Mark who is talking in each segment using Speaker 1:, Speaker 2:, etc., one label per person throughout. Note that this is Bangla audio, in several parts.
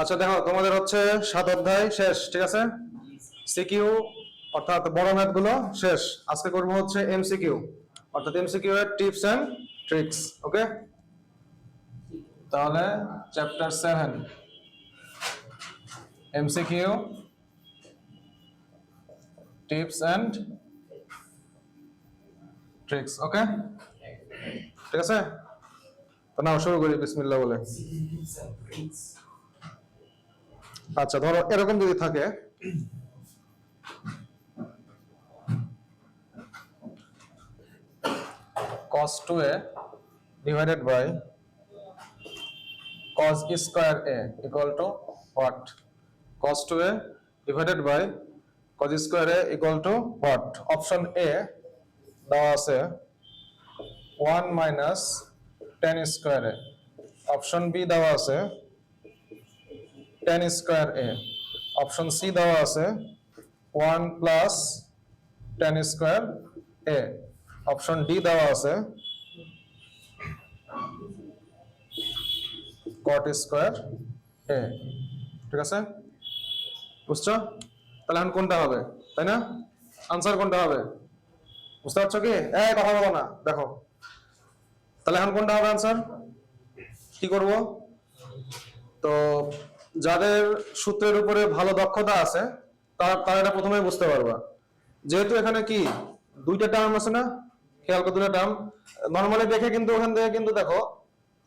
Speaker 1: আচ্ছা দেখো, তোমাদের হচ্ছে সাত অধ্যায় শেষ, ঠিক আছে? সিকিউ অর্থাৎ বড় ম্যাথগুলো শেষ। আজকে করব হচ্ছে এমসিকিউ অর্থাৎ এমসিকিউ এর টিপস এন্ড ট্রিক্স, ওকে? তাহলে chapter seven MCQ tips and tricks, okay? ঠিক আছে? তো নাও, শুরু করি, বিসমিল্লাহ বলে। আচ্ছা ধরো এরকম যদি থাকে cos 2a divided by cos square a equal to what cos 2a divided by cos square a equal to what option a দেওয়া আছে 1 minus tan square a option B দেওয়া আছে tan square A option C দেওয়া আছে। One plus tan square A option D দেওয়া আছে। cot স্কয়ার এ ঠিক আছে? বুঝছ? তাহলে এখন কোনটা হবে? তাই না? আনসার কোনটা হবে? বুঝতে পারছ কি? এ কথা বলো না। দেখো। তাহলে এখন কোনটা হবে আনসার কি করব? তো যাদের সূত্রের উপরে ভালো দক্ষতা আছে, তারা তারা এটা প্রথমে বুঝতে পারবা। যেহেতু এখানে কি, দুইটা টার্ম আছে না? খেয়াল করে দুটা টার্ম নর্মালি দেখে কিন্তু ওখান থেকে কিন্তু দেখো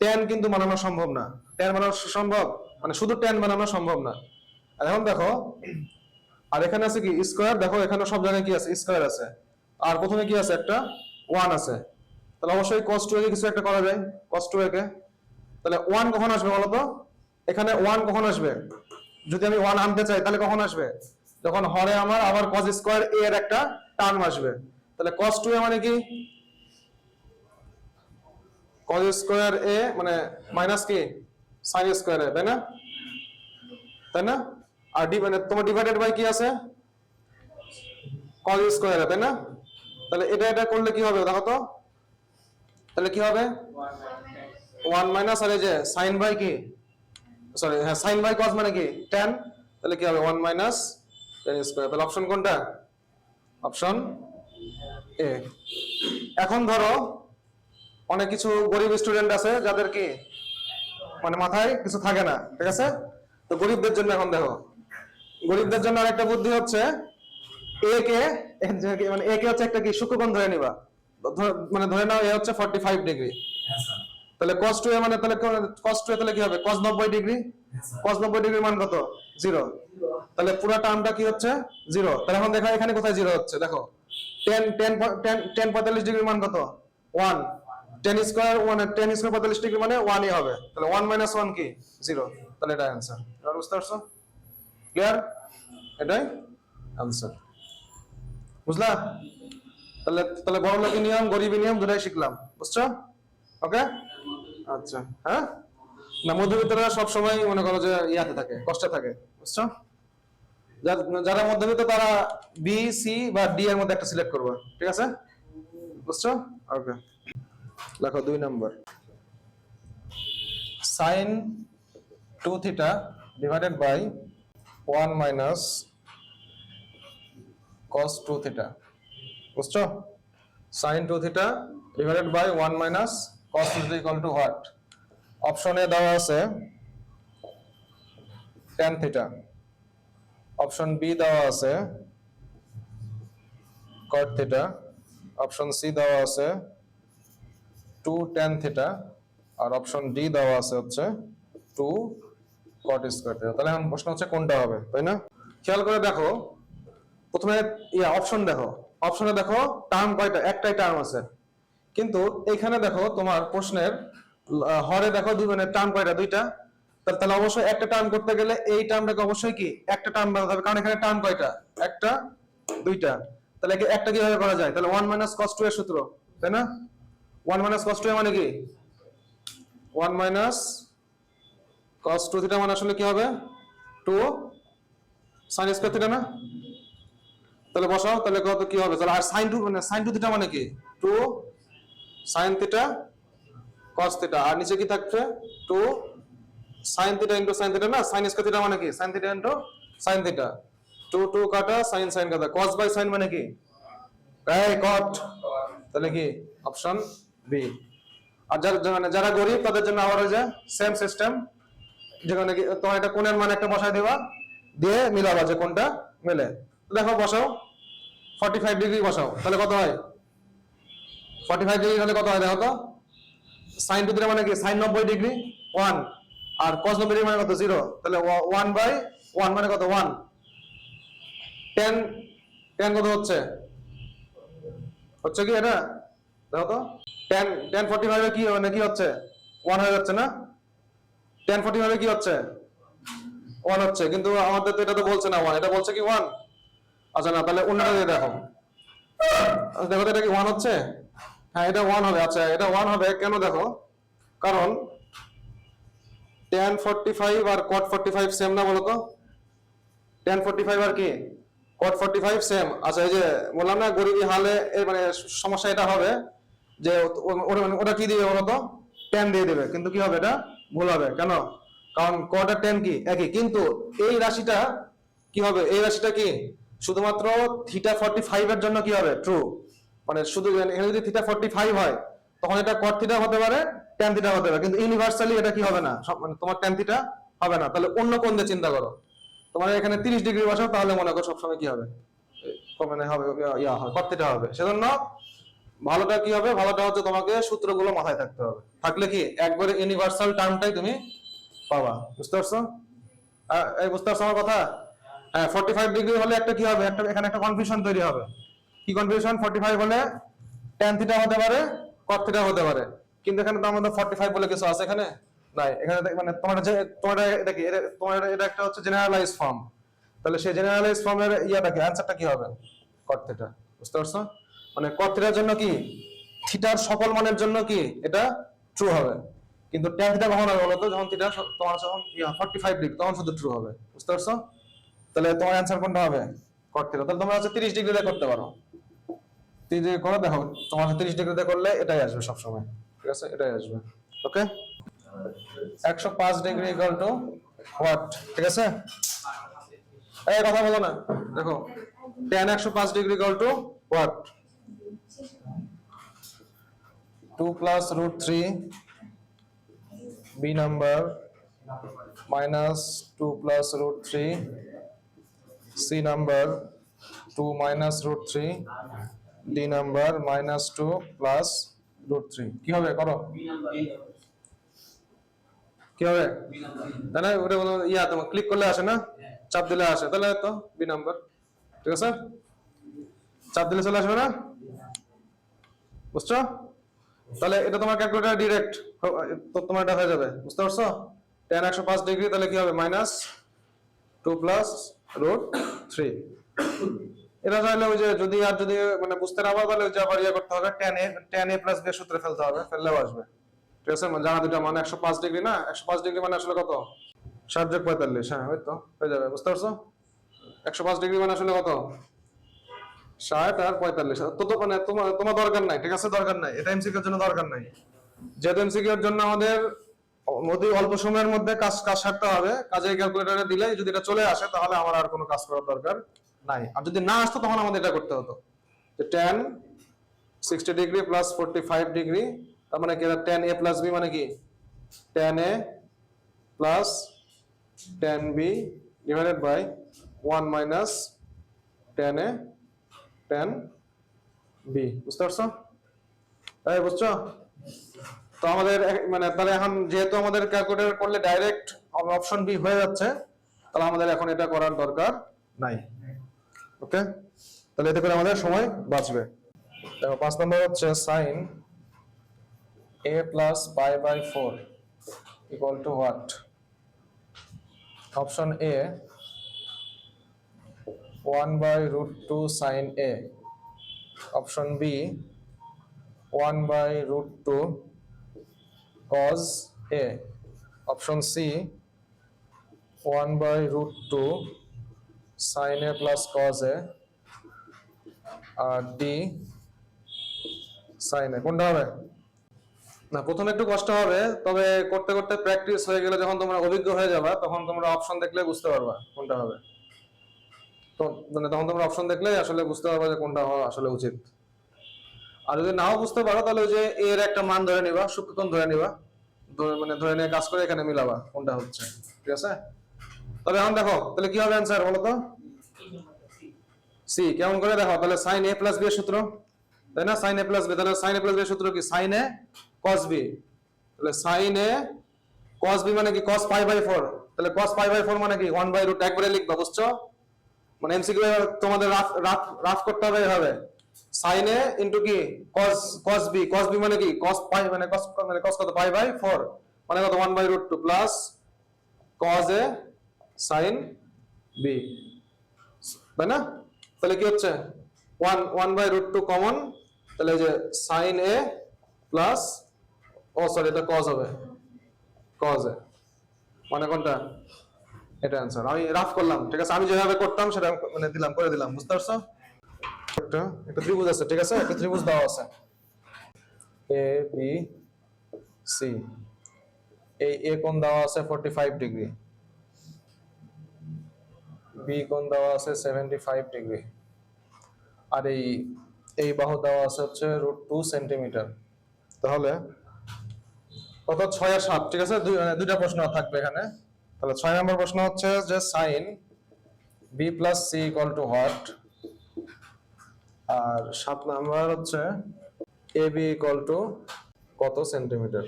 Speaker 1: টেন কিন্তু বানানো সম্ভব না। টেন বানানো সম্ভব? মানে শুধু টেন বানানো সম্ভব না। এখন দেখো, আর এখানে আছে কি স্কোয়ার দেখো, এখানে সব জায়গায় কি আছে? স্কোয়ার আছে। আর প্রথমে কি আছে? একটা ওয়ান আছে। তাহলে অবশ্যই কস টু কিছু একটা করা যায়। কস টু তাহলে ওয়ান কখন আসবে বলতো? এখানে ওয়ান কখন আসবে? যদি আমি ওয়ান আনতে চাই, তাহলে কখন আসবে? যখন হরে আমার, আবার কস স্কোয়ার এ এর একটা টার্ম আসবে। তাহলে কস টু এ মানে কি? কস স্কোয়ার এ মানে মাইনাস কি? সাইন স্কোয়ার এ তাই না? তাই না? আর ডি মানে তোমার ডিভাইডেড বাই কি আছে? কস স্কোয়ার এ তাই না? তাহলে এটা এটা করলে কি হবে দেখো তো? তাহলে কি হবে? ওয়ান মাইনাস আর এই যে সাইন বাই কি? সরি হ্যাঁ সাইন বাই কস মানে কি? টেন তাহলে কি হবে? ওয়ান মাইনাস টেন স্কোয়ার তাহলে অপশন কোনটা? অপশন এ এখন ধরো, অনেক কিছু গরিব স্টুডেন্ট আছে, যাদের কি? মানে মাথায় কিছু থাকে না, ঠিক আছে? তো গরিবদের জন্য এখন দেখো, গরিবদের জন্য আরেকটা বুদ্ধি হচ্ছে এ কে মানে এ কে হচ্ছে একটা কি? সূক্ষ্মকোণ ধরে নিবা। মানে ধরে নাও এ হচ্ছে ফর্টি ফাইভ ডিগ্রি তাহলে cos 2a মানে তাহলে cos 2a তাহলে কি হবে? cos 90 ডিগ্রি cos 90 ডিগ্রির মান কত? জিরো তাহলে পুরো টার্মটা কি হচ্ছে? জিরো তাহলে এখন দেখো এখানে কোথায় জিরো হচ্ছে? দেখো। 10 10 10 10 45 ডিগ্রির মান কত? 1 10 স্কয়ার মানে 10 স্কয়ার 45 ডিগ্রি মানে 1 ই হবে। তাহলে 1 মাইনাস 1 কি? জিরো তাহলে এটা অ্যানসার এবার বুঝতে পারছ? ক্লিয়ার এটাই অ্যানসার বুঝলা? তাহলে তাহলে বড় লোকের নিয়ম গরিবী নিয়ম দুটাই শিখলাম। বুঝছ? ওকে আচ্ছা। হ্যাঁ? না মধ্যবিত্তরা সবসময় মনে করো যে ইয়াতে থাকে কষ্টে থাকে বুঝছ? যারা মধ্যবিত্ত তারা বি সি বা ডি এর মধ্যে একটা সিলেক্ট করবে ঠিক আছে? বুঝছ? ওকে। লেখো দুই নম্বর। Sine two theta divided by one minus cos two theta বুঝছ? Sine two theta divided by one minus cos theta equal to what অপশনে দেওয়া আছে। টেন থিটা অপশন বি দেওয়া আছে। কট থিটা অপশন সি দেওয়া আছে। টু টেন থিটা আর অপশন ডি দেওয়া আছে হচ্ছে টু কট স্কোয়ার থিটা তাহলে এখন প্রশ্ন হচ্ছে কোনটা হবে, তাই না? খেয়াল করে দেখো। প্রথমে, ইয়া অপশন দেখো। অপশনে দেখো টার্ম কয়টা? একটাই টার্ম আছে। কিন্তু এখানে দেখো তোমার প্রশ্নের হরে দেখো দুই মানে টার্ম কয়টা? দুইটা? তাহলে অবশ্যই একটা টার্ম করতে গেলে এই টার্মটাকে অবশ্যই কি? একটা টার্ম বানাতে হবে। কারণ এখানে টার্ম কয়টা? একটা, দুইটা। তাহলে একে একটা কীভাবে করা যায়? তাহলে ওয়ান মাইনাস কস টু এর সূত্র, তাই না? ওয়ান মাইনাস কস টু মানে কি? One minus cos two theta মানে আসলে কি হবে? টু সাইন স্কোয়ার থিটা না? তাহলে বসাও, তাহলে কত কি হবে? তাহলে আর সাইন টু মানে সাইন টু থিটা মানে কি? Two sine theta cos theta আর নিচে কি থাকছে? Two sine theta into sine theta না? সাইন স্কয়ার থিটা মানে কি? Sine theta into sine theta two two কাটা সাইন সাইন কাটা। cos বাই সাইন মানে কি? এই কট তাহলে কি? অপশন বি আর যারা যারা- যারা গরিব, তাদের জন্য আবার ওই যে সেম সিস্টেম যেখানে কি তোমার একটা কোণের মান একটা বসাই দেবা। দিয়ে মিলাবা যে কোনটা মেলে। দেখো, বসাও। 45 ডিগ্রি বসাও। তাহলে কত হয়? 45 ডিগ্রি হলে কত হয় দেখো তো? সাইন টু মানে কি? সাইন 90 ডিগ্রি 1 আর 90 ডিগ্রি মানে কত? 0 তাহলে 1 বাই 1 মানে কত? 1 10 10 কত হচ্ছে? হচ্ছে কি এটা? দেখো তো। 10 10 45 এ কি মানে কি হচ্ছে? 1 হয়ে যাচ্ছে না? 10 45 এ কি হচ্ছে? 1 হচ্ছে। কিন্তু আমাদের তো এটা তো বলছে না 1 এটা বলছে কি 1 আচ্ছা না, তাহলে অন্যটা দিয়ে দেখো। দেখো তো এটা কি 1 হচ্ছে? হ্যাঁ এটা ওয়ান হবে। আচ্ছা এটা ওয়ান হবে। কেন দেখো? কারণ tan 45 আর cot 45 সেম না বলো তো? tan 45 আর কি? cot 45 সেম আচ্ছা এই যে বললাম না গরিবি হালে এর মানে সমস্যা এটা হবে যে মানে ওরা কি দিবে বলো তো? tan দিয়ে দেবে। কিন্তু কি হবে এটা? ভুল হবে। কেন? কারণ cot আর tan কি? একই। কিন্তু এই রাশিটা কি হবে? এই রাশিটা কি? শুধুমাত্র থিটা 45 এর জন্য কি হবে? ট্রু মানে শুধু এখানে যদি থিটা 45 হয়, তখন এটা cot থিটা হতে পারে, tan থিটা হতে পারে। কিন্তু ইউনিভার্সালি এটা কি হবে না? মানে তোমার tan থিটা হবে না। তাহলে অন্য কোন দিয়ে চিন্তা করো। তোমার এখানে 30 ডিগ্রি বসাও, তাহলে মনে করো সবসময় কি হবে? মানে হবে, ইয়া- হবে cot থিটা হবে। সেজন্য ভালোটা কি হবে? ভালোটা হচ্ছে তোমাকে সূত্রগুলো মাথায় থাকতে হবে। থাকলে কি? একবারে ইউনিভার্সাল টার্মটাই তুমি পাবা। বুঝতে পারছ? এই বুঝতে পারছ আমার কথা? হ্যাঁ 45 ডিগ্রি হলে একটা কি হবে? একটা এখানে একটা কনফিউশন তৈরি হবে। কি কনফিউশন 45 হলে tan থিটা হতে পারে, cot থিটা হতে পারে। কিন্তু এখানে তো আমাদের 45 বলে কিছু আছে এখানে? নাই। এখানে মানে তোমার যে, তোমার এটা কি তোমার এটা- একটা হচ্ছে জেনারেলাইজ ফর্ম তাহলে সেই জেনারেলাইজ ফর্মের ইয়াটা কি অ্যানসারটা কি হবে? cot থিটা বুঝতে পারছ? মানে cot থিটার জন্য কি? থিটার সকল মানের জন্য কি? এটা ট্রু হবে। কিন্তু tan থিটা কখন হবে বলতো যখন থিটা তোমার যখন ইয়া 45 ডিগ্রি তখন শুধু ট্রু হবে। বুঝতে পারছ? তাহলে তোমার অ্যানসার কোনটা হবে? cot থিটা তাহলে তোমরা হচ্ছে 30 ডিগ্রিতে করতে পারো। 30 ডিগ্রি করে দেখো, তোমার 30 ডিগ্রিতে করলে এটাই আসবে সব সময় ঠিক আছে? এটাই আসবে। Okay 105 degree equal to what ঠিক আছে? এই কথা বলো না। দেখো, tan 105 degree equal to what 2 plus root 3 b number minus 2 plus root 3 c number 2 minus root 3 d number minus 2 plus root 3 কি হবে? করো। কি হবে? তাহলে ওটা ইয়া, তোমার ক্লিক করলে আসে না? চাপ দিলে আসে। তাহলে তো বি নাম্বার ঠিক আছে? চাপ দিলে চলে আসবে না? বুঝছ? তাহলে এটা তোমার ক্যালকুলেটর ডিরেক্ট তো তোমার এটা হয়ে যাবে। বুঝতে পারছ? টেন একশো পাঁচ ডিগ্রি তাহলে কি হবে? Minus two plus root three এটা চাইলে ওই যে যদি আর যদি মানে বুঝতে না পারো তাহলে আবার ইয়ে করতে হবে tan A tan A plus B সূত্রে ফেলতে হবে, ফেললেও আসবে। ঠিক আছে? মানে জানা দুটা মানে একশো পাঁচ ডিগ্রি না, একশো পাঁচ ডিগ্রি মানে আসলে কত? ষাট যোগ পঁয়তাল্লিশ হ্যাঁ ওই তো, হয়ে যাবে, বুঝতে পারছ? একশো পাঁচ ডিগ্রি মানে আসলে কত? ষাট আর পঁয়তাল্লিশ। তো তো মানে তোমার তোমার দরকার নাই, ঠিক আছে? দরকার নাই, এটা এমসিকিউর জন্য দরকার নাই। যেহেতু এমসিকিউর জন্য আমাদের অতি অল্প সময়ের মধ্যে কাজ কাজ সারতে হবে কাজে ক্যালকুলেটরে দিলে যদি এটা চলে আসে, তাহলে আমার আর কোনো কাজ করার দরকার নাই। আর যদি না আসতো, তখন আমাদের এটা করতে হতো। যে tan sixty degree plus forty five degree তার মানে কি টেন এ প্লাস বি মানে কি? Tan A plus tan B divided by one minus tan A tan B বুঝতে পারছ? তাই বুঝছ? তো আমাদের মানে তাহলে এখন যেহেতু আমাদের ক্যালকুলেটর করলে ডাইরেক্ট অপশন বি হয়ে যাচ্ছে, তাহলে আমাদের এখন এটা করার দরকার নাই। ওকে? তাহলে এতে করে আমাদের সময় বাঁচবে। দেখো পাঁচ নম্বর হচ্ছে sine A plus pi by four equal to what option A one by root two sine A option B one by root two cos A. Option C, 1 by root 2 sin A plus cos A. আর D sin A. কোনটা হবে? না, প্রথমে একটু কষ্ট হবে, তবে করতে করতে প্র্যাকটিস হয়ে গেলে যখন তোমরা অভিজ্ঞ হয়ে যাবে, তখন তোমরা অপশন দেখলে বুঝতে পারবা কোনটা হবে। তো মানে তখন তোমরা অপশন দেখলে আসলে বুঝতে পারবা যে কোনটা হওয়া আসলে উচিত। আর যদি নাও বুঝতে পারো, তাহলে ওই যে এর একটা মান ধরে নিবা সূক্ষ্মকোণ ধরে নিবা। মানে ধরে নিয়ে কাজ করে এখানে মিলাবা কোনটা হচ্ছে। ঠিক আছে? তবে এখন দেখো, তাহলে কি হবে অ্যান্সার বলো তো? সি, কেমন করে দেখো? তাহলে সাইন এ প্লাস বি এর সূত্র, তাই না? সাইন এ প্লাস বি তাহলে সাইন এ প্লাস বি এর সূত্র কি? সাইন এ কস বি তাহলে সাইন এ কস বি মানে কি? কস পাই বাই ফোর তাহলে কস পাই বাই ফোর মানে কি? ওয়ান বাই রুট একবারে লিখবা, বুঝছ? মানে এমসিকিউ তোমাদের রাফ রাফ রাফ করতে হবে এভাবে। সাইন এ ইনটু কি? কস কস বি কস বি মানে কি? কস পাই মানে কস মানে কস কত? পাই বাই ফোর মানে কত? One by root two plus cos A sine B তাই না? তাহলে কি হচ্ছে? One one by root two common তাহলে যে sine A plus O sorry এটা কজ হবে। কজ এ মানে কোনটা? এটা অ্যান্সার আমি রাফ করলাম, ঠিক আছে? আমি যেভাবে করতাম, সেটা মানে দিলাম, করে দিলাম, বুঝতে পারছ? একটা একটা ত্রিভুজ আছে, ঠিক আছে? একটা ত্রিভুজ দেওয়া আছে। এ বি সি এই এ কোণ দেওয়া আছে? 45 ডিগ্রি বি কোণ দেওয়া আছে? 75 ডিগ্রি আর এই এই বাহু দেওয়া আছে হচ্ছে রুট টু সেন্টিমিটার তাহলে? কত? ছয় আর সাত ঠিক আছে? মানে দুইটা প্রশ্ন থাকবে এখানে। তাহলে ছয় নম্বর প্রশ্ন হচ্ছে যে sine B plus C equal to what আর সাত নাম্বার হচ্ছে এ বি ইকুয়াল টু কত সেন্টিমিটার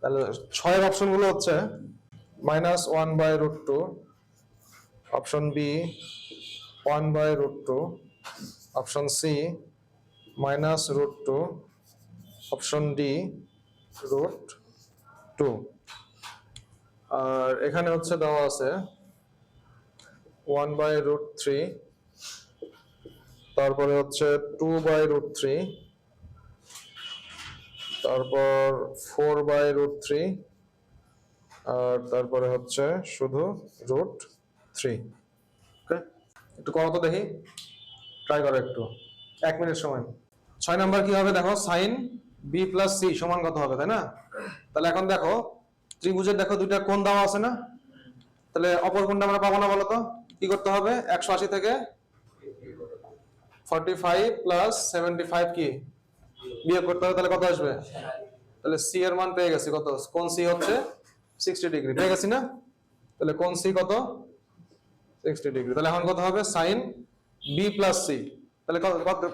Speaker 1: তাহলে ছয়ের অপশনগুলো হচ্ছে minus one by root two option B one by root two option C minus root two option D root two আর এখানে হচ্ছে দেওয়া আছে ওয়ান বাই রুট থ্রি তারপরে হচ্ছে টু বাই রুট থ্রি তারপর ফোর বাই রুট থ্রি আর তারপরে হচ্ছে শুধু রুট থ্রি ওকে একটু করো তো দেখি। ট্রাই করো একটু। এক মিনিট সময়। ছয় নাম্বার কি হবে দেখো? সাইন বি প্লাস সি সমান কত হবে, তাই না? তাহলে এখন দেখো, ত্রিভুজের দেখো দুইটা কোন দেওয়া আছে না? তাহলে অপর কোনটা আমরা পাবো না বলো তো? কি করতে হবে? একশো আশি থেকে forty five plus seventy five কি? বিয়োগ করতে হবে, তাহলে কত আসবে? তাহলে সি এর মান পেয়ে গেছি কত? কোন সি হচ্ছে সিক্সটি ডিগ্রি পেয়ে গেছি না? তাহলে কোন সি কত? সিক্সটি ডিগ্রি তাহলে এখন কত হবে? সাইন বি প্লাস সি তাহলে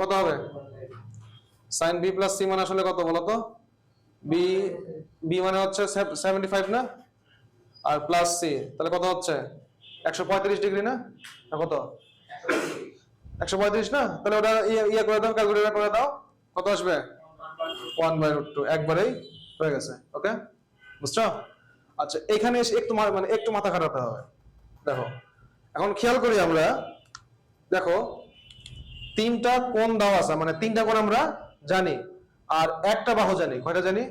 Speaker 1: কত হবে? সাইন বি প্লাস সি মানে আসলে কত বলো তো? বি বি মানে হচ্ছে সেভেন্টি ফাইভ না? আর প্লাস সি তাহলে কত হচ্ছে? একশো পঁয়ত্রিশ ডিগ্রি না? কত? একশো পঁয়ত্রিশ না? তাহলে ওটা ইয়ে ইয়ে করে দাও ক্যালকুলেটর করে দাও। কত আসবে? ওয়ান বাই রুট টু একবারেই হয়ে গেছে ওকে বুঝছ? আচ্ছা এখানে এসে একটু মানে একটু মাথা খাটাতে হবে। দেখো, এখন খেয়াল করি আমরা দেখো, তিনটা কোন দাও আছে? মানে তিনটা কোণ আমরা জানি। আর একটা বাহু জানি। কয়টা জানি?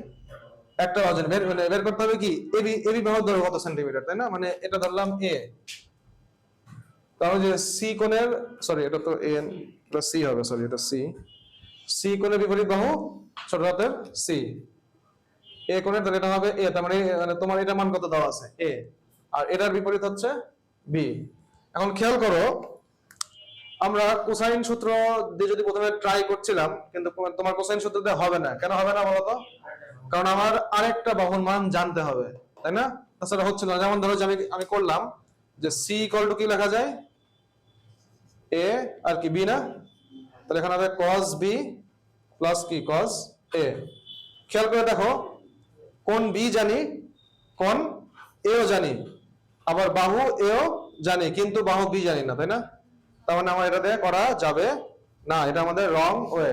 Speaker 1: একটা বাহু জানি। বের মানে বের করতে হবে কি? এবি এবি বাহু ধরো কত সেন্টিমিটার তাই না? মানে এটা ধরলাম এ তাহলে সি কোণের সরি এটা তো এন প্লাস সি হবে সরি এটা সি সি কোণের বিপরীত বাহু, ছোট হাতের সি এ কোণের, তাহলে এটা হবে এ তার মানে মানে তোমার এটা মান কত দেওয়া আছে? এ আর এটার বিপরীত হচ্ছে বি এখন খেয়াল করো আমরা কোসাইন সূত্র দিয়ে যদি প্রথমে ট্রাই করছিলাম, কিন্তু তোমার কোসাইন সূত্র দিয়ে হবে না। কেন হবে না বলতো? কারণ আমার আরেকটা বাহুর মান জানতে হবে, তাই না? তাছাড়া হচ্ছে না। যেমন ধরো যে আমি আমি করলাম যে সি ইকুয়াল টু কি লেখা যায়? এ আর কি বি না? তাহলে এখানে হবে cos বি প্লাস কি? cos এ খেয়াল করে দেখো, কোন বি জানি, কোন এও জানি। আবার বাহু এও জানি, কিন্তু বাহু বি জানি না, তাই না? তার মানে আমার এটা দিয়ে করা যাবে। না, এটা আমাদের রং ওয়ে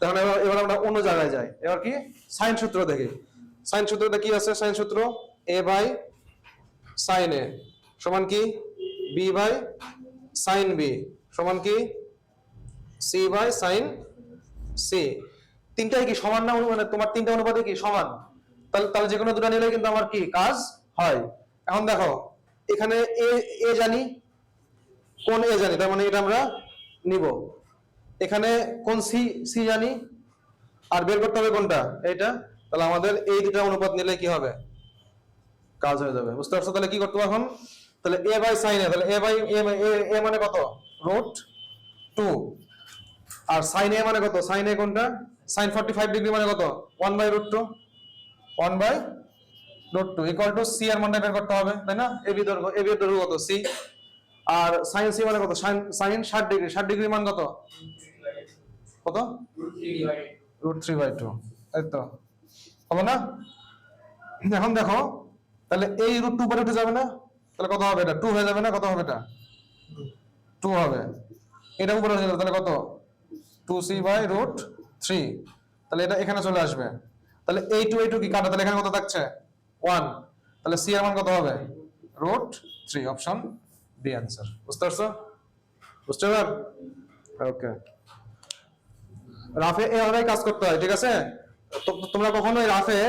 Speaker 1: তাহলে এবার আমরা অন্য জায়গায় যাই। এবার কি? সাইন সূত্র দেখি। সাইন সূত্রটা কি আছে? সাইন সূত্র এ বাই সাইন এ সমান কি? বি বাই সাইন বি সমান কি? সি বাই সাইন সি তিনটাই কি সমান না মানে তোমার তিনটা অনুপাতে কি সমান? তাহলে তাহলে যে কোনো দুটো নিলে কিন্তু আমার কি কাজ হয়? এখন দেখো, এখানে এ এ জানি কোন এ জানি, তার মানে এটা আমরা নিব। এখানে কোন সি সি জানি, আর বের করতে হবে কোনটা? এইটা। তাহলে আমাদের এই দুটা অনুপাত নিলে কি হবে? কাজ হয়ে যাবে। বুঝতে পারছ? তাহলে কি করতে এখন? তাহলে এ বাই সাইন এ তাহলে এ বাই এ মানে কত? রুট টু আর সাইন এ মানে কত? সাইন এ কোনটা? সাইন ফর্টি ফাইভ ডিগ্রি মানে কত? One by root two one by root two equal to C এর মানটা বের করতে হবে, তাই না? এবি দৈর্ঘ্য এবি দৈর্ঘ্য কত? সি আর সাইন সি মানে কত? সাইন ষাট ডিগ্রি ষাট ডিগ্রি মান কত? কত? রুট থ্রি বাই টু এই তো। হবে না? এখন দেখো, তাহলে এই রুট টু পরে উঠে যাবে না? তাহলে কত হবে এটা? টু হয়ে যাবে না? কত হবে এটা? টু হবে। এটা উপরে হয়ে যাবে, তাহলে কত? Two C by root three তাহলে এটা এখানে চলে আসবে। তাহলে এই টু এই টু কি? কাটা, তাহলে এখানে কত থাকছে? ওয়ান তাহলে সি এর মান কত হবে? Root three option D answer বুঝতে পারছ বুঝতে পার ওকে রাফে এভাবেই কাজ করতে হয়, ঠিক আছে? তোমরা কখনোই রাফে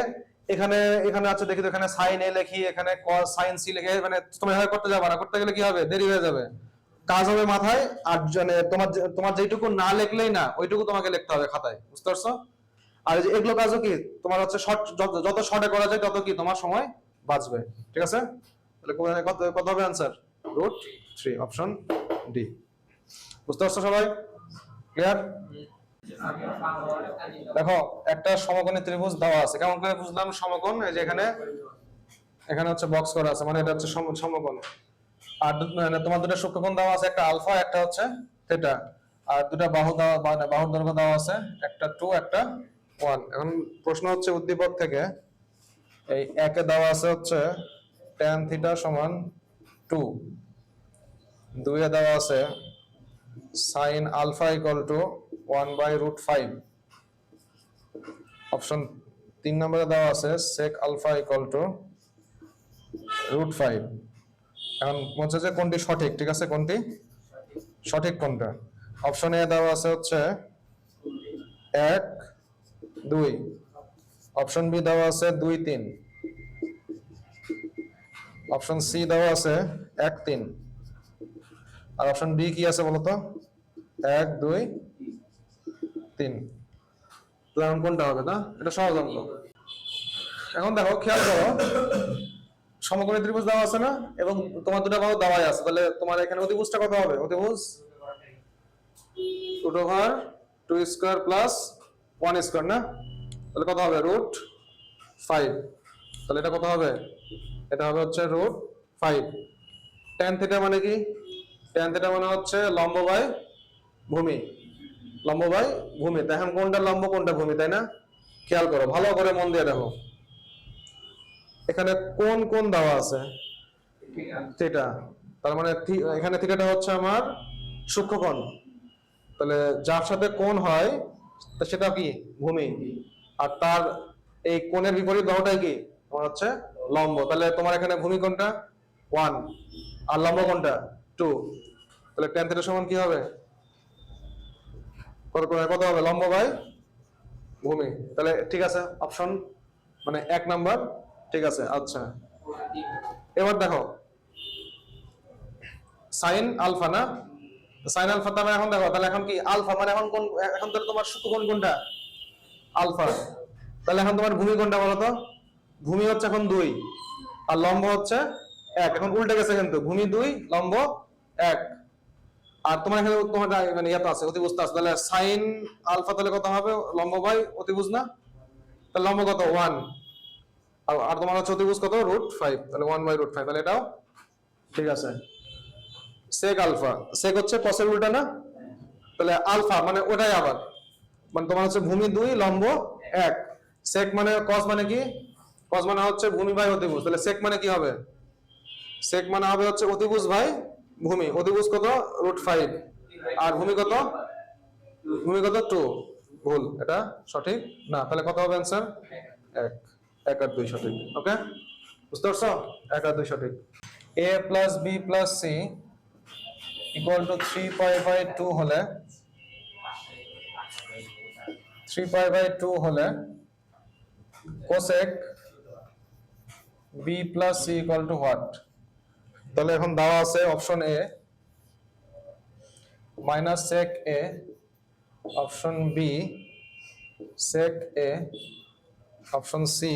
Speaker 1: এখানে এখানে আছে, দেখি এখানে সাইন এ লিখি, এখানে কস সাইন সি লিখে মানে তোমরা এভাবে করতে যাবে না, করতে গেলে কি হবে? দেরি হয়ে যাবে। কাজ হবে মাথায়, আর মানে তোমার তোমার যেটুকু না লিখলেই না, ওইটুকু তোমাকে লিখতে হবে খাতায়। বুঝতে পারছ? আর এগুলো কাজও কি? তোমার হচ্ছে শর্ট যত শর্টে করা যায়, তত কি তোমার সময় বাঁচবে, ঠিক আছে? তাহলে কত হবে answer root three option D বুঝতে পারছ সবাই? ক্লিয়ার দেখো, একটা সমকোণী ত্রিভুজ দেওয়া আছে। কেমন করে বুঝলাম? সমকোণ, এই যে এখানে এখানে হচ্ছে বক্স করা আছে মানে এটা হচ্ছে সমকোণ। আর মানে তোমার দুটো সূক্ষ্মকোণ দেওয়া আছে, একটা আলফা, একটা হচ্ছে থিটা আর দুটো বাহু দেওয়া বাহুর দৈর্ঘ্য দেওয়া আছে, একটা টু একটা ওয়ান এখন প্রশ্ন হচ্ছে উদ্দীপক থেকে, এই একে দেওয়া আছে হচ্ছে tan থিটা সমান টু দুইয়ে দেওয়া আছে। Sine alpha equal to one by root five option তিন নম্বরে দেওয়া আছে sec alpha equal to root five এখন বলছে যে কোনটি সঠিক, ঠিক আছে কোনটি? সঠিক কোনটা? অপশন এ দেওয়া আছে হচ্ছে এক, দুই। অপশন বি দেওয়া আছে দুই, তিন। অপশন সি দেওয়া আছে, এক তিন। আর অপশন বি কি আছে বলতো? এক, দুই, তিন। এখন কোনটা হবে না? এটা সহজ অঙ্ক এখন দেখো, খেয়াল করো। সমকোণী ত্রিভুজ দেওয়া আছে না? এবং তোমার দুটো বাহু দেওয়াই আছে। তাহলে তোমার এখানে অতিভুজটা কত হবে? অতিভুজ? Root over two square plus one square না? তাহলে কত হবে? রুট ফাইভ তাহলে এটা কত হবে? এটা হবে হচ্ছে রুট ফাইভ টেন থিটা মানে কি? টেন থিটা মানে হচ্ছে লম্ব বাই ভূমি। লম্ব বাই ভূমি। তাই এখন কোনটা লম্ব, কোনটা ভূমি, তাই না? খেয়াল করো, ভালো করে মন দিয়ে দেখো। এখানে কোন কোন দেওয়া আছে? থিটা তার মানে এখানে থিটাটা হচ্ছে আমার সূক্ষ্মকোণ। তাহলে যার সাথে কোণ হয় সেটা কি? ভূমি। আর তার এই কোণের বিপরীত বাহুটাই কি? তোমার হচ্ছে লম্ব, তাহলে তোমার এখানে ভূমি কোনটা? ওয়ান আর লম্ব কোনটা? টু তাহলে টেন থিটা সমান কি হবে? কত কত হবে? লম্ব বাই ভূমি। তাহলে ঠিক আছে অপশন মানে এক নাম্বার। ঠিক আছে আচ্ছা। এবার দেখো। সাইন আলফা না? সাইন আলফা তাহলে এখন দেখো, তাহলে এখন কি আলফা মানে এখন কোন, এখন তাহলে তোমার কোন কোনটা? আলফা তাহলে এখন তোমার ভূমি কোনটা বলো তো? ভূমি হচ্ছে এখন দুই, আর লম্ব হচ্ছে এক। এখন উল্টে গেছে কিন্তু, ভূমি দুই, লম্ব এক। আর তোমার এখানে তোমার মানে ইয়াতে আছে অতিভুজটা আছে, তাহলে সাইন আলফা তাহলে কত হবে? লম্ব বাই অতিভুজ না? তাহলে লম্ব কত? ওয়ান। আর তোমার হচ্ছে অতিভুজ কত? Root five. তাহলে ওয়ান বাই রুট ফাইভ, তাহলে এটাও ঠিক আছে। Sec alpha. সেক হচ্ছে কসের উল্টা না? তাহলে আলফা মানে ওটাই আবার। মানে তোমার হচ্ছে ভূমি দুই, লম্ব এক। সেক মানে কস মানে কি? কস মানে হচ্ছে ভূমি ভাই অতিভুজ। তাহলে সেক মানে কি হবে? সেক মানে হবে হচ্ছে অতিভুজ ভাই ভূমি। অতিভুজ কত? রুট ফাইভ আর ভূমি কত? ভূমি কত? টু ভুল। এটা সঠিক? না, তাহলে কত হবে অ্যান্সার এক। এক আর দুই সঠিক। ওকে বুঝতে পারছ? এক আর দুই সঠিক। A plus B plus C equal to three pi by two হলে থ্রি পাই বাই টু হলে cosec B plus C equal to what তাহলে এখন দেওয়া আছে option A minus sec A option B sec A option C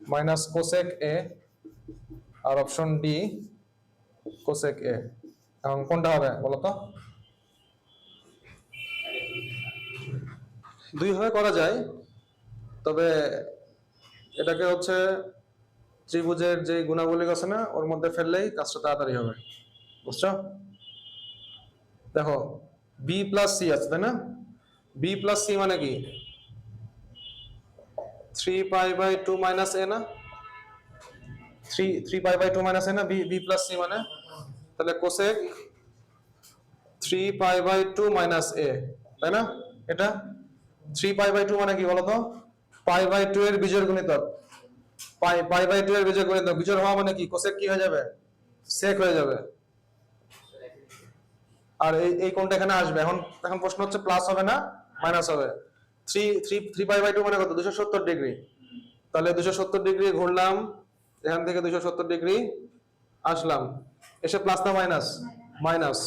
Speaker 1: minus cosec A R option D cosec A এখন কোনটা হবে বলো তো দুই ভাবে করা যায়, তবে এটাকে হচ্ছে ত্রিভুজের যে গুণাবলী আছে না, ওর মধ্যে ফেললেই কাজটা তাড়াতাড়ি হবে। বুঝছ? দেখো বি প্লাস সি আছে, তাই না? বি প্লাস সি মানে কি? Three pi by two minus A না? Three three pi by two minus A না? বি বি প্লাস সি মানে? তাহলে cosec three pi by two minus A তাই না? এটা থ্রি পাই বাই টু মানে কি বলতো? পাই বাই টু এর বীজের গুণিতক। পাই পাই বাই টু এর বীজের গুণিতক বীজের হওয়া মানে কি? কোসেক কি হয়ে যাবে? সেক হয়ে যাবে। আর এই এই কোনটা এখানে আসবে। এখন এখন প্রশ্ন হচ্ছে প্লাস হবে না মাইনাস হবে? Three three three pi by two মানে কত? দুশো সত্তর ডিগ্রি তাহলে দুশো সত্তর ডিগ্রি ঘুরলাম। এখান থেকে দুশো সত্তর ডিগ্রি আসলাম। এসে প্লাস না মাইনাস মাইনাস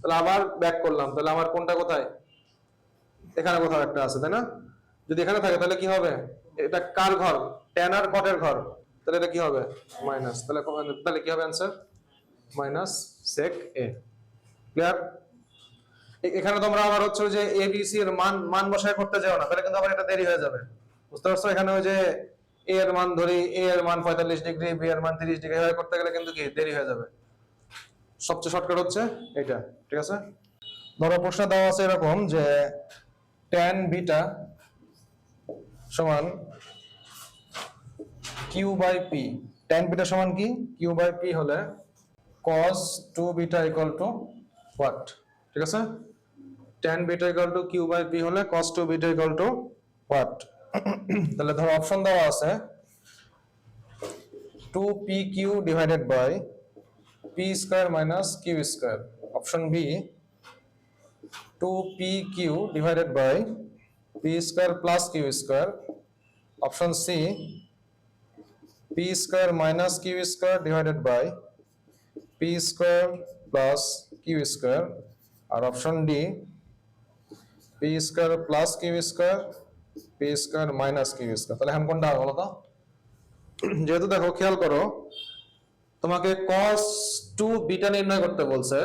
Speaker 1: তাহলে আবার ব্যাক করলাম। তাহলে আমার কোনটা কোথায়? এখানে কোথাও একটা আছে, তাই না? যদি এখানে থাকে, তাহলে কি হবে? এটা কার ঘর? ট্যান আর কটের ঘর, তাহলে এটা কি হবে? মাইনাস তাহলে তাহলে কি হবে answer minus sec A clear এখানে তোমরা আবার হচ্ছে যে এ বি সি এর মান মান বসায় করতে যাও না, তাহলে কিন্তু আবার এটা দেরি হয়ে যাবে। বুঝতে পারছ? এখানে ওই যে এ এর মান ধরি এ এর মান পঁয়তাল্লিশ ডিগ্রি বি এর মান তিরিশ ডিগ্রি এভাবে করতে গেলে কিন্তু কি দেরি হয়ে যাবে। সবচেয়ে শর্টকাট হচ্ছে এটা ঠিক আছে? ধরো প্রশ্ন দেওয়া আছে এরকম যে ট্যান বিটা সমান Q by P tan beta সমান কি? কিউ বাই পি হলে cos 2 beta equal to what ঠিক আছে? tan beta equal to Q by P হলে cos 2 beta equal to what তাহলে ধরো অপশন দেওয়া আছে 2pq divided by p square minus q square option B 2pq divided by p square plus q square option C p square minus q square divided by p square plus q square R option D p square plus q square p square minus q square তাহলে এখন কোনটা বলো তো? যেহেতু দেখো, খেয়াল করো, তোমাকে cos 2 বিটা নির্ণয় করতে বলছে,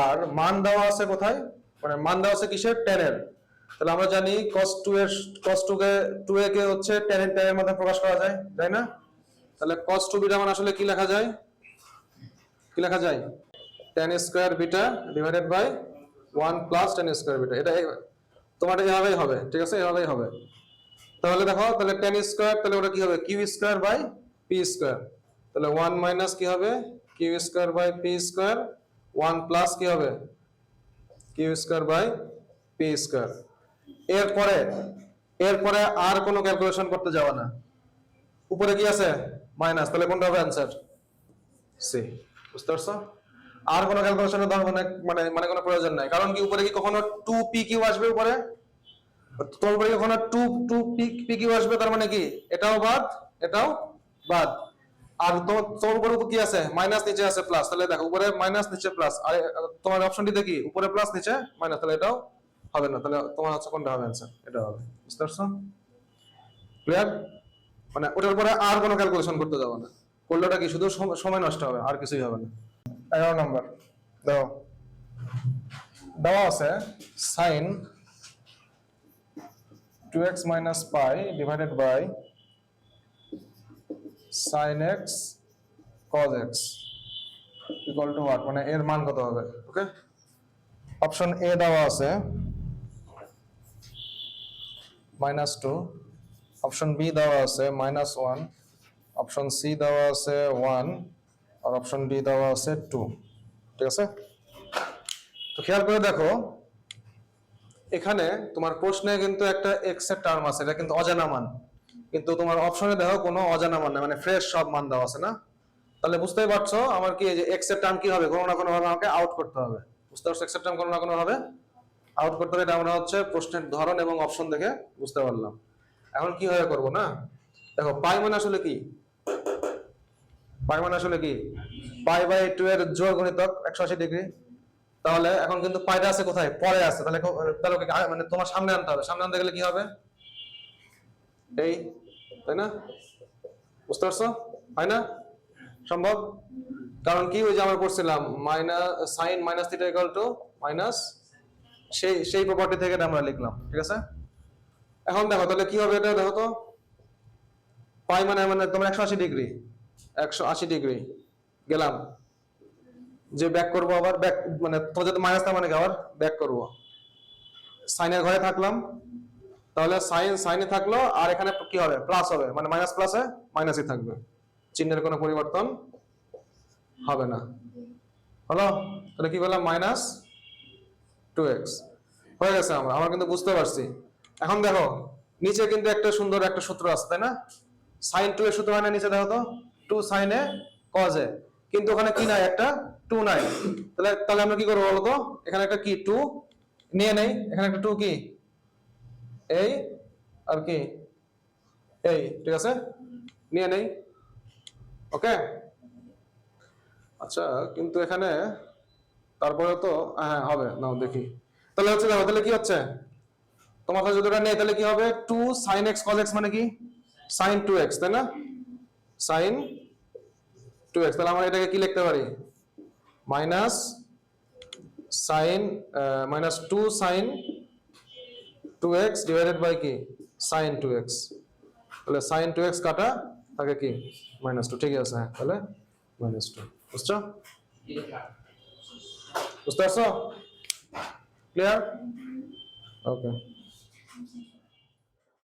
Speaker 1: আর মান দেওয়া আছে কোথায়? মানে মান দেওয়া আছে কিসের? tan এর। তাহলে আমরা জানি cos 2 এর, cos 2 কে 2 এ কে হচ্ছে tan এর মধ্যে প্রকাশ করা যায়, তাই না? তাহলে cos 2 বিটা মানে আসলে কি লেখা যায়? কি লেখা যায়? tan square beta divided by 1 plus tan square beta এটা তোমার এভাবেই হবে, ঠিক আছে? এভাবেই হবে। তাহলে দেখো, তাহলে tan স্কয়ার তাহলে ওটা কি হবে? q square by p square তাহলে 1 মাইনাস কি হবে? q square by p square 1 plus কি হবে? q square by p square এরপরে এরপরে আর কোনো ক্যালকুলেশন করতে যাওয়া না। উপরে কি আছে? মাইনাস, তাহলে কোনটা হবে অ্যান্সার সি বুঝতে পারছ? আর কোনো ক্যালকুলেশনের দরকার মানে মানে কোনো প্রয়োজন নাই। কারণ কি, উপরে কি কখনো টু পি কিউ আসবে উপরে? তোর উপরে কখনো two two P P Q আসবে? তার মানে কি? এটাও বাদ এটাও বাদ। আর তোমার তোর উপরে কি আছে? মাইনাস, নিচে আছে প্লাস তাহলে দেখো, উপরে মাইনাস, নিচে প্লাস আর তোমার অপশনটি দেখি উপরে প্লাস নিচে মাইনাস তাহলে এটাও হবে না। তাহলে তোমার হচ্ছে কোনটা হবে অ্যান্সার এটা হবে। বুঝতে পারছ? ক্লিয়ার মানে ওটার পরে আর কোনো ক্যালকুলেশন করতে যাব না। করলে কি শুধু সময় নষ্ট হবে, আর কিছুই হবে না। এগারো নম্বর। দেখো দেওয়া আছে sine two X minus pi divided by sine X cos X equal to what মানে এর মান কত হবে? ওকে অপশন এ দেওয়া আছে মাইনাস টু অপশন বি দেওয়া আছে মাইনাস ওয়ান অপশন সি দেওয়া আছে ওয়ান আর অপশন ডি দেওয়া আছে টু ঠিক আছে? তো খেয়াল করে দেখো, এখানে তোমার প্রশ্নে কিন্তু একটা এক্সের টার্ম আছে, এটা কিন্তু অজানা মান। কিন্তু তোমার অপশনে দেখো কোনো অজানা মান নেই মানে ফ্রেশ সব মান দেওয়া আছে না? তাহলে বুঝতেই পারছ আমার কি যে এক্সের টার্ম কি হবে? কোনো না কোনো ভাবে আমাকে আউট করতে হবে। বুঝতে পারছ এক্সের টার্ম কোনো না কোনো ভাবে আউট করতে হবে, এটা আমরা হচ্ছে প্রশ্নের ধরন এবং অপশন দেখে বুঝতে পারলাম। এখন কি হয়ে করব না? দেখো, পাই মানে আসলে কি? পাই মানে আসলে কি? পাই বাই টু এর জোর গণিতক একশো আশি ডিগ্রি। তাহলে এখন কিন্তু পাইটা আছে কোথায়? পরে আছে। তাহলে তাহলে মানে তোমার সামনে আনতে হবে। সামনে আনতে গেলে কি হবে? এই, তাই না? বুঝতে পারছ? হয় না? সম্ভব? কারণ কি? ওই যে আমরা করছিলাম minus sine minus theta equal to minus সেই সেই প্রপার্টি থেকে আমরা লিখলাম। ঠিক আছে? এখন দেখো, তাহলে কি হবে এটা দেখো তো? পাই মানে মানে তোমার একশো আশি ডিগ্রি একশো আশি ডিগ্রি গেলাম। যে ব্যাক করব আবার ব্যাক মানে তো যদি মাইনাস না মানে আবার? ব্যাক করব। সাইনের ঘরে থাকলাম। তাহলে সাইন সাইনে থাকল, আর এখানে কি হবে? প্লাস হবে। মানে মাইনাস প্লাসে মাইনাসই থাকবে। চিহ্নের কোনো পরিবর্তন হবে না। হলো? তাহলে কি বললাম মাইনাস টু এক্স হয়ে গেছে আমরা। আমরা কিন্তু বুঝতে পারছি। এখন দেখো, নিচে কিন্তু একটা সুন্দর একটা সূত্র আছে, তাই না? সাইন টু এর সূত্র হয় না নিচে, দেখো তো? টু সাইনে কজে কিন্তু ওখানে কি নাই? একটা টু নাই। তাহলে তাহলে আমরা কি করব বলতো এখানে একটা কি? টু নিয়ে নেই। এখানে একটা টু কি? এই আর কি? এই ঠিক আছে? নিয়ে নেই। ওকে আচ্ছা কিন্তু এখানে তারপরে তো হ্যাঁ হবে। নাও, দেখি। তাহলে হচ্ছে, দেখো, তাহলে কি হচ্ছে? তোমার কাছে যদি ওটা নেই তাহলে কি হবে? Two sine X cos X মানে কি? সাইন টু এক্স তাই না? সাইন টু এক্স তাহলে আমরা এটাকে কি লিখতে পারি? Minus sine minus two sine two X divided by কি? সাইন টু এক্স তাহলে সাইন টু এক্স কাটা থাকে কি? মাইনাস টু ঠিক আছে হ্যাঁ তাহলে মাইনাস টু বুঝছ? বুঝতে পারছ? Clear okay Thank you.